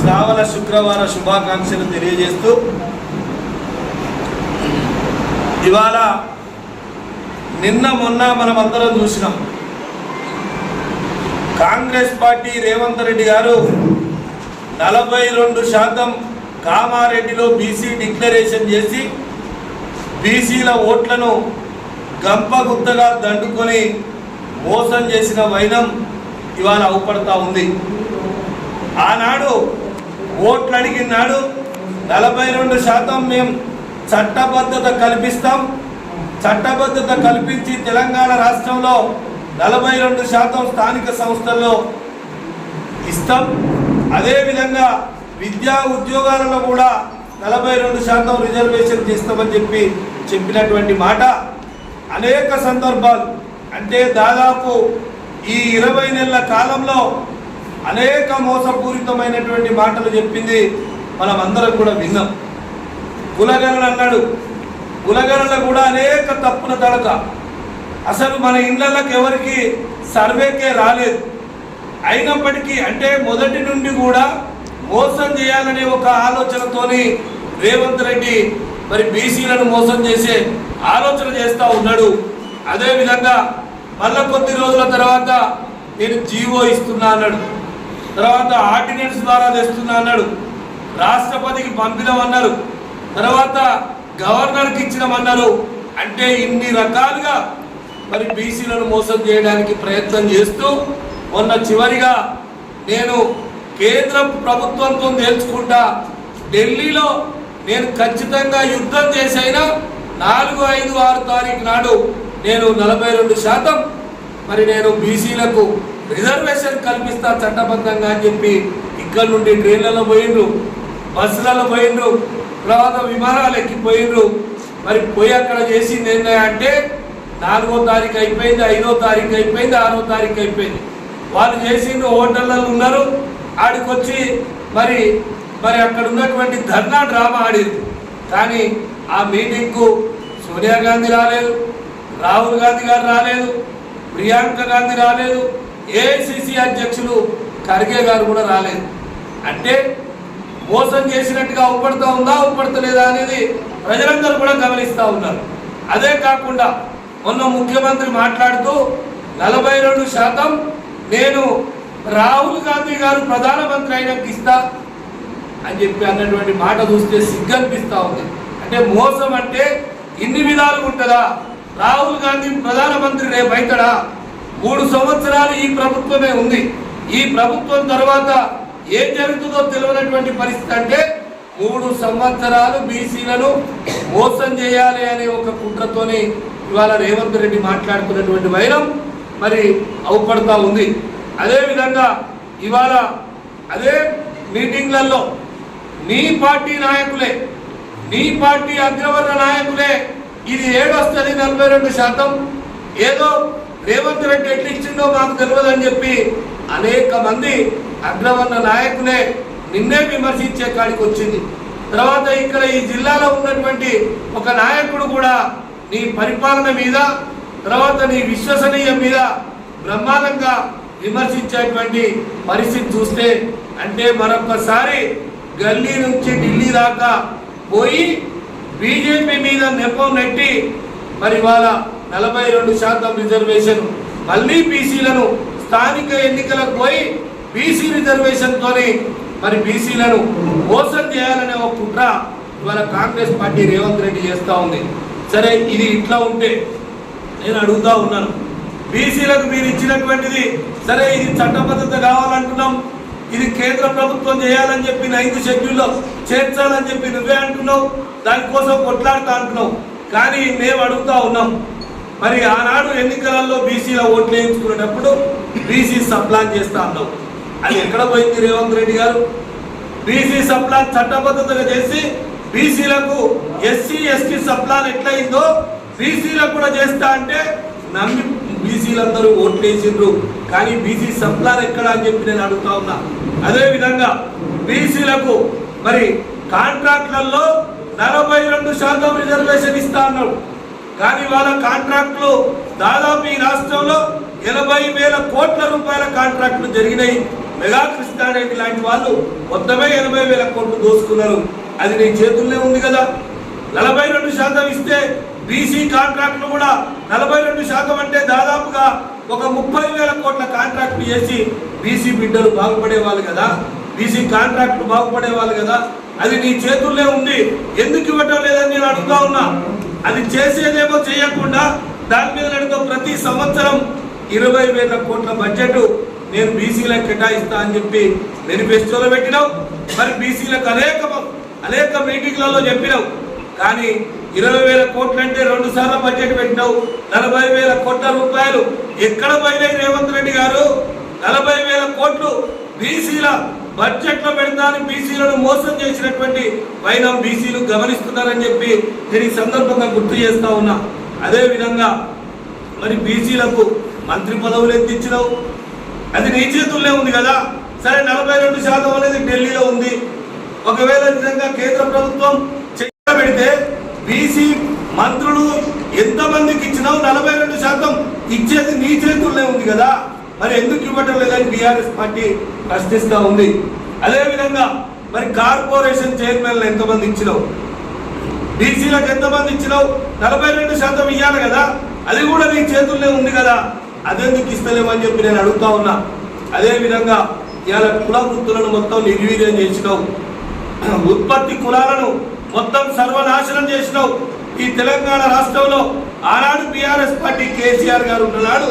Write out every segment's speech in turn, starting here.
శ్రావణ శుక్రవార శుభాకాంక్షలు తెలియజేస్తూ ఇవాళ నిన్న మొన్న మనం అందరం చూసినాం. కాంగ్రెస్ పార్టీ రేవంత్ రెడ్డి గారు నలభై రెండు శాతం కామారెడ్డిలో బీసీ డిక్లరేషన్ చేసి బీసీల ఓట్లను గంపగుత్తగా దండుకొని మోసం చేసిన వైనం ఇవాళ అవుపడతా ఉంది. ఆనాడు ఓట్లు అడిగినాడు నలభై రెండు శాతం మేము చట్టబద్ధత కల్పిస్తాం. చట్టబద్ధత కల్పించి తెలంగాణ రాష్ట్రంలో నలభై రెండు శాతం స్థానిక సంస్థల్లో ఇస్తాం. అదేవిధంగా విద్యా ఉద్యోగాలలో కూడా నలభై రెండు శాతం రిజర్వేషన్ చేస్తామని చెప్పి చెప్పినటువంటి మాట. అనేక సందర్భాలు. అంటే దాదాపు ఈ ఇరవై నెలల కాలంలో అనేక మోసపూరితమైనటువంటి మాటలు చెప్పింది మనం అందరం కూడా విన్నాం. కులగణన అన్నాడు. కులగణన కూడా అనేక తప్పుల తడక. అసలు మన ఇళ్ళకి ఎవరికి సర్వేకే రాలేదు. అయినప్పటికీ అంటే మొదటి నుండి కూడా మోసం చేయాలనే ఒక ఆలోచనతోని రేవంత్ రెడ్డి మరి బీసీలను మోసం చేసే ఆలోచన చేస్తూ ఉన్నాడు. అదేవిధంగా మళ్ళా కొద్ది రోజుల తర్వాత నేను జీవో ఇస్తున్నా అన్నాడు. తర్వాత ఆర్డినెన్స్ ద్వారా తెస్తున్నా అన్నాడు. రాష్ట్రపతికి పంపినమన్నారు. తర్వాత గవర్నర్కి ఇచ్చినమన్నారు. అంటే ఇన్ని రకాలుగా మరి బీసీలను మోసం చేయడానికి ప్రయత్నం చేస్తూ మొన్న చివరిగా నేను కేంద్ర ప్రభుత్వంతో నేర్చుకుంటా ఢిల్లీలో నేను ఖచ్చితంగా యుద్ధం చేసైనా నాలుగు ఐదు ఆరు తారీఖు నాడు నేను నలభై రెండు శాతం మరి నేను బీసీలకు రిజర్వేషన్ కల్పిస్తా చట్టబద్ధంగా అని చెప్పి ఇక్కడ నుండి ట్రైన్లలో పోయిండ్రు బస్సులలో పోయిండ్రు తర్వాత విమానాలు ఎక్కిపోయిండ్రు. మరి పోయి అక్కడ చేసింది ఏంటంటే నాలుగో తారీఖు అయిపోయింది ఐదో తారీఖు అయిపోయింది ఆరో తారీఖు అయిపోయింది. వాళ్ళు చేసిండ్రు హోటళ్ళలో ఉన్నారు ఆడికొచ్చి మరి మరి అక్కడ ఉన్నటువంటి ధర్నా డ్రామా ఆడింది కానీ ఆ మీటింగ్కు సోనియా గాంధీ రాలేదు రాహుల్ గాంధీ గారు రాలేదు ప్రియాంక గాంధీ రాలేదు ఏఐసిసి అధ్యక్షులు ఖర్గే గారు కూడా రాలేదు. అంటే మోసం చేసినట్టుగా ఉప్పడుతూ ఉందా ఉప్పడతలేదా అనేది ప్రజలందరూ కూడా గమనిస్తూ ఉన్నారు. అదే కాకుండా మొన్న ముఖ్యమంత్రి మాట్లాడుతూ నలభై రెండు శాతం నేను రాహుల్ గాంధీ గారు ప్రధానమంత్రి అయినాక ఇస్తా అని చెప్పి అన్నటువంటి మాట చూస్తే సిగ్గనిపిస్తూ ఉంది. అంటే మోసం అంటే ఇన్ని విధాలు ఉంటుందా? రాహుల్ గాంధీ ప్రధానమంత్రి రేపు అవుతాడా మూడు సంవత్సరాలు ఈ ప్రభుత్వమే ఉంది. ఈ ప్రభుత్వం తర్వాత ఏం జరుగుతుందో తెలియనటువంటి పరిస్థితి అంటే మూడు సంవత్సరాలు బీసీలను మోసం చేయాలి అనే ఒక కుట్రతోని ఇవాళ రేవంత్ రెడ్డి మాట్లాడుతున్నటువంటి వైరం మరి అవుపడతా ఉంది. అదేవిధంగా ఇవాళ అదే మీటింగ్లలో నీ పార్టీ నాయకులే నీ పార్టీ అగ్రవర్ణ నాయకులే ఇది ఏడొస్తుంది నలభై రెండు శాతం. ఏదో రేవంత్ రెడ్డి ఎట్లా ఇచ్చిందో మాకు తెలియదని చెప్పి అనేక మంది అగ్రవర్ణ నాయకులే నిన్నే విమర్శించే కాడికి వచ్చింది. తర్వాత ఇక్కడ ఈ జిల్లాలో ఉన్నటువంటి ఒక నాయకుడు కూడా నీ పరిపాలన మీద తర్వాత నీ విశ్వసనీయం మీద బ్రహ్మాండంగా విమర్శించేటువంటి పరిస్థితి చూస్తే అంటే మరొకసారి గల్లీ నుంచి ఢిల్లీ దాకా పోయి బీజేపీ మీద నెప్పం నెట్టి మరి వాళ్ళ నలభై రెండు శాతం రిజర్వేషన్. మళ్ళీ బీసీలను స్థానిక ఎన్నికలకు పోయి బీసీ రిజర్వేషన్తోని మరి బీసీలను మోసం చేయాలనే ఒక కుట్ర ఇవాళ కాంగ్రెస్ పార్టీ రేవంత్ రెడ్డి చేస్తూ ఉంది. సరే ఇది ఇట్లా ఉంటే నేను అడుగుతా ఉన్నాను. బీసీలకు మీరు ఇచ్చినటువంటిది సరే ఇది చట్టబద్ధత కావాలంటున్నాం. ఇది కేంద్ర ప్రభుత్వం చేయాలని చెప్పి ఐదు షెడ్యూల్లో చేర్చాలని చెప్పి నువ్వే అంటున్నావు. దానికోసం కొట్లాడుతూ అంటున్నావు. కానీ మేము అడుగుతా ఉన్నాం. మరి ఆనాడు ఎన్నికలలో బీసీల ఓట్లు వేయించుకునేటప్పుడు బీసీ సప్లాన్ చేస్తా అన్నావు. అది ఎక్కడ పోయింది రేవంత్ రెడ్డి గారు? బీసీ సప్లాన్ చట్టబద్ధతగా చేసి బీసీలకు ఎస్సీ ఎస్టీ సప్లాన్ ఎట్లయిందో బీసీలకు కూడా చేస్తా అంటే నమ్మి బీసీలందరూ ఓట్లు వేసిండ్రు. కానీ బీసీ సప్లాన్ ఎక్కడ అని చెప్పి నేను అడుగుతా ఉన్నా. అదేవిధంగా బీసీలకు మరి కాంట్రాక్ట్లలో నలభై రెండు శాతం రిజర్వేషన్ ఇస్తా అన్నాడు. కానీ వాళ్ళ కాంట్రాక్టులు దాదాపు ఈ రాష్ట్రంలో ఎనభై వేల కోట్ల రూపాయల కాంట్రాక్టులు జరిగినాయి. మెగా కృష్ణారెడ్డి లాంటి వాళ్ళు మొత్తమే ఎనభై వేల కోట్లు దోసుకున్నారు. అది నీ చేతుల్లోనే ఉంది కదా. నలభై రెండు శాతం ఇస్తే బీసీ కాంట్రాక్టులు కూడా నలభై రెండు శాతం అంటే దాదాపుగా ఒక ముప్పై వేల కోట్ల కాంట్రాక్టులు చేసి బీసీ బిడ్డలు బాగుపడేవాళ్ళు కదా. బీసీ కాంట్రాక్టులు బాగుపడే వాళ్ళు కదా. అది నీ చేతుల్లో ఉంది. ఎందుకు ఇవ్వటం లేదని నేను అడుగుతా ఉన్నా. అది చేసేదేమో చేయకుండా దాని మీద నడుతో ప్రతి సంవత్సరం ఇరవై వేల కోట్ల బడ్జెట్ నేను బీసీలకు కేటాయిస్తా అని చెప్పి మేనిఫెస్టోలో పెట్టినావు మరి బీసీలకు అనేక అనేక మీటింగ్లలో చెప్పినావు కానీ ఇరవై వేల కోట్లు అంటే రెండు సార్లు బడ్జెట్ పెట్టినావు. నలభై వేల కోట్ల రూపాయలు ఎక్కడ పోయినాయి రేవంత్ రెడ్డి గారు? నలభై వేల కోట్లు బీసీల బడ్జెట్లో బీసీలను మోసం చేసినటువంటి వైనం బీసీలు గమనిస్తున్నారని చెప్పి నేను ఈ సందర్భంగా గుర్తు చేస్తా ఉన్నా. అదే విధంగా మరి బీసీలకు మంత్రి పదవులు ఎత్తించినావు అది నీ చేతుల్లో ఉంది కదా. సరే నలభై రెండు శాతం అనేది ఢిల్లీలో ఉంది. ఒకవేళ నిజంగా కేంద్ర ప్రభుత్వం చెక్క పెడితే బీసీ మంత్రులు ఎంతమందికి ఇచ్చినావు? నలభై రెండు శాతం ఇచ్చేది నీ చేతుల్లో ఉంది కదా. మరి ఎందుకు ఇవ్వటం లేదని బీఆర్ఎస్ పార్టీ ప్రశ్నిస్తా ఉంది? అదేవిధంగా మరి కార్పొరేషన్ చైర్మన్లు ఎంతమంది ఇచ్చినావు? బీసీలకు ఎంతమంది ఇచ్చినావు? నలభై రెండు శాతం ఇవ్వాలి కదా? అది కూడా నీ చేతుల్లో ఉంది కదా? అదెందుకు ఇస్తలేమని చెప్పి నేను అడుగుతా ఉన్నా. అదేవిధంగా ఇవాళ కుల వృత్తులను మొత్తం నిర్వీర్యం చేసినావు. ఉత్పత్తి కులాలను మొత్తం సర్వనాశనం చేసినావు. ఈ తెలంగాణ రాష్ట్రంలో ఆనాడు బీఆర్ఎస్ పార్టీ కేసీఆర్ గారు ఉన్ననాడు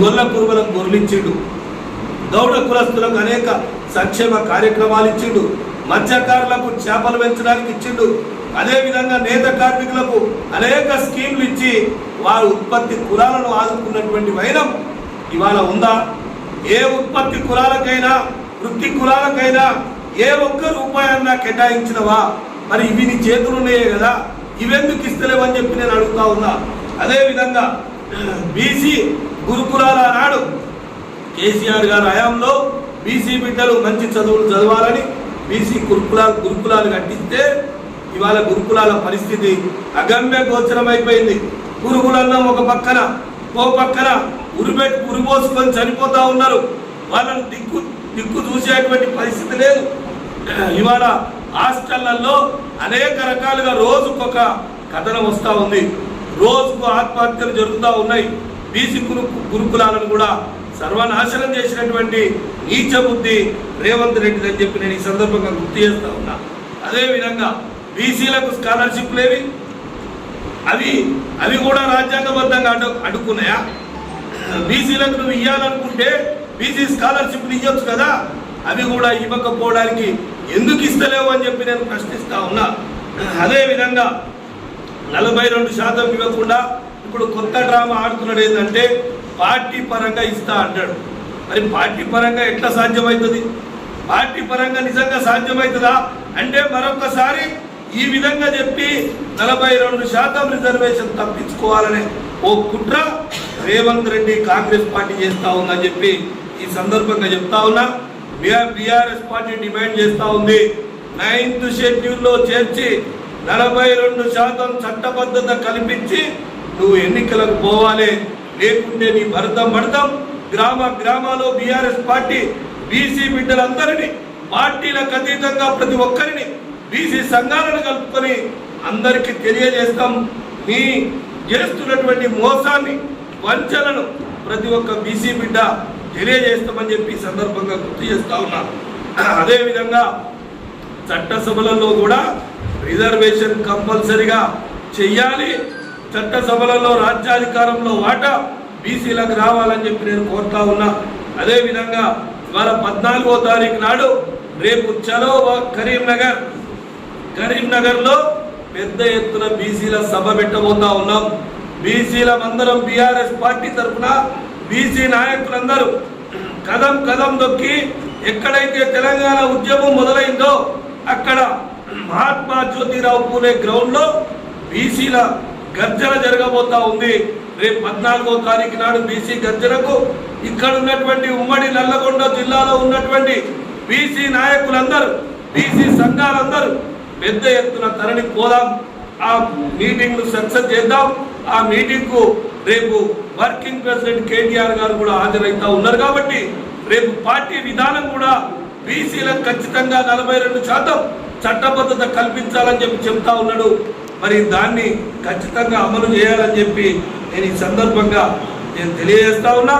గొర్రెల కురుమలకు గొర్రెలిచ్చిండు గౌడ కులస్తులకు అనేక సంక్షేమ కార్యక్రమాలు ఇచ్చిండు. మత్స్యకారులకు చేపలు పెంచడానికి ఇచ్చిండు. అదేవిధంగా నేత కార్మికులకు అనేక స్కీములు ఇచ్చి వారి ఉత్పత్తి కులాలను ఆదుకున్నటువంటి వైరం ఇవాళ ఉందా? ఏ ఉత్పత్తి కులాలకైనా వృత్తి కులాలకైనా ఏ ఒక్క రూపాయన్నా కేటాయించినవా? మరి ఇవి నీ చేతులు ఉన్నాయే కదా. ఇవెందుకు ఇస్తలేవని చెప్పి నేను అడుగుతా ఉన్నా. అదేవిధంగా బీసీ గురుకులాల నాడు కేసీఆర్ గారి హయాంలో బీసీ బిడ్డలు మంచి చదువులు చదవాలని బీసీ గురుకులాలు గురుకులాలు కట్టిస్తే ఇవాళ గురుకులాల పరిస్థితి అగమ్య గోచరం అయిపోయింది. గురుకులల్లో ఒక పక్కన ఓ పక్కన ఉరిపెట్టి ఉరిపోసుకొని చనిపోతూ ఉన్నారు. వాళ్ళని దిక్కు దిక్కు చూసేటువంటి పరిస్థితి లేదు. ఇవాళ హాస్టళ్ళలో అనేక రకాలుగా రోజుకొక కథనం వస్తూ ఉంది. రోజుకు ఆత్మహత్యలు జరుగుతూ ఉన్నాయి. బీసీ గురు గురుకులాలను కూడా సర్వనాశనం చేసినటువంటి నీచ బుద్ధి రేవంత్ రెడ్డి అని చెప్పి నేను ఈ సందర్భంగా గుర్తు చేస్తా ఉన్నా. అదేవిధంగా బీసీలకు స్కాలర్షిప్ లేవి అవి అవి కూడా రాజ్యాంగబద్ధంగా అడ్డు అడ్డుకున్నాయా? బీసీలకు నువ్వు ఇవ్వాలనుకుంటే బీసీ స్కాలర్షిప్లు ఇవ్వచ్చు కదా? అవి కూడా ఇవ్వకపోవడానికి ఎందుకు ఇస్తలేవు అని చెప్పి నేను ప్రశ్నిస్తా ఉన్నా. అదేవిధంగా నలభై రెండు శాతం ఇవ్వకుండా ఇప్పుడు కొత్త డ్రామా ఆడుతున్నాడు ఏంటంటే పార్టీ పరంగా ఇస్తా అంటాడు. మరి పార్టీ పరంగా ఎట్లా సాధ్యమవుతుంది పార్టీ పరంగా నిజంగా సాధ్యమవుతుందా అంటే మరొకసారి ఈ విధంగా చెప్పి నలభై రెండు శాతం రిజర్వేషన్ తప్పించుకోవాలనే ఓ కుట్ర రేవంత్ రెడ్డి కాంగ్రెస్ పార్టీ చేస్తా ఉందని చెప్పి ఈ సందర్భంగా చెప్తా ఉన్నా. బీఆర్ఎస్ పార్టీ డిమాండ్ చేస్తా ఉంది. నైన్త్ షెడ్యూల్లో చేర్చి నలభై రెండు శాతం చట్టబద్ధత కల్పించి నువ్వు ఎన్నికలకు పోవాలి. లేకుంటే నీ భరతం భరతం గ్రామ గ్రామాల్లో బీఆర్ఎస్ పార్టీ బీసీ బిడ్డలందరినీ పార్టీలకు అతీతంగా ప్రతి ఒక్కరిని బీసీ సంఘాలను కలుపుకొని అందరికీ తెలియజేస్తాం. నీ చేస్తున్నటువంటి మోసాన్ని వంచనను ప్రతి ఒక్క బీసీ బిడ్డ తెలియజేస్తామని చెప్పి సందర్భంగా గుర్తు చేస్తా ఉన్నారు అదేవిధంగా చట్టసభలలో కూడా రిజర్వేషన్ కంపల్సరిగా చెయ్యాలి. చట్టసభలలో రాజ్యాధికారంలో వాటా బీసీలకు రావాలని చెప్పి నేను కోరుతా ఉన్నా. అదేవిధంగా ఇవాళ పద్నాలుగో తారీఖు నాడు రేపు చలో కరీంనగర్. కరీంనగర్లో పెద్ద ఎత్తున బీసీల సభ పెట్టబోతా ఉన్నాం. బీసీల అందరం బీఆర్ఎస్ పార్టీ తరఫున బీసీ నాయకులందరూ కదం కదం దొక్కి ఎక్కడైతే తెలంగాణ ఉద్యమం మొదలైందో అక్కడ మహాత్మా జ్యోతిరావు పూలే గ్రౌండ్లో బీసీల గర్జన జరగబోతా ఉంది. రేపు పద్నాలుగో తారీఖు నాడు బీసీ గర్జనకు ఇక్కడ ఉన్నటువంటి ఉమ్మడి నల్లగొండ జిల్లాలో ఉన్నటువంటి బీసీ నాయకులందరూ బీసీ సంఘాలందరూ పెద్ద ఎత్తున తరలి పోదాం. ఆ మీటింగ్ను సక్సెస్ చేద్దాం. ఆ మీటింగ్కు రేపు వర్కింగ్ ప్రెసిడెంట్ కేటీఆర్ గారు కూడా హాజరవుతా ఉన్నారు కాబట్టి రేపు పార్టీ విధానం కూడా బీసీలకు ఖచ్చితంగా నలభై రెండు శాతం చట్టబద్ధత కల్పించాలని చెప్పి చెప్తా ఉన్నాడు మరి దాన్ని ఖచ్చితంగా అమలు చేయాలని చెప్పి నేను ఈ సందర్భంగా నేను తెలియజేస్తా ఉన్నా.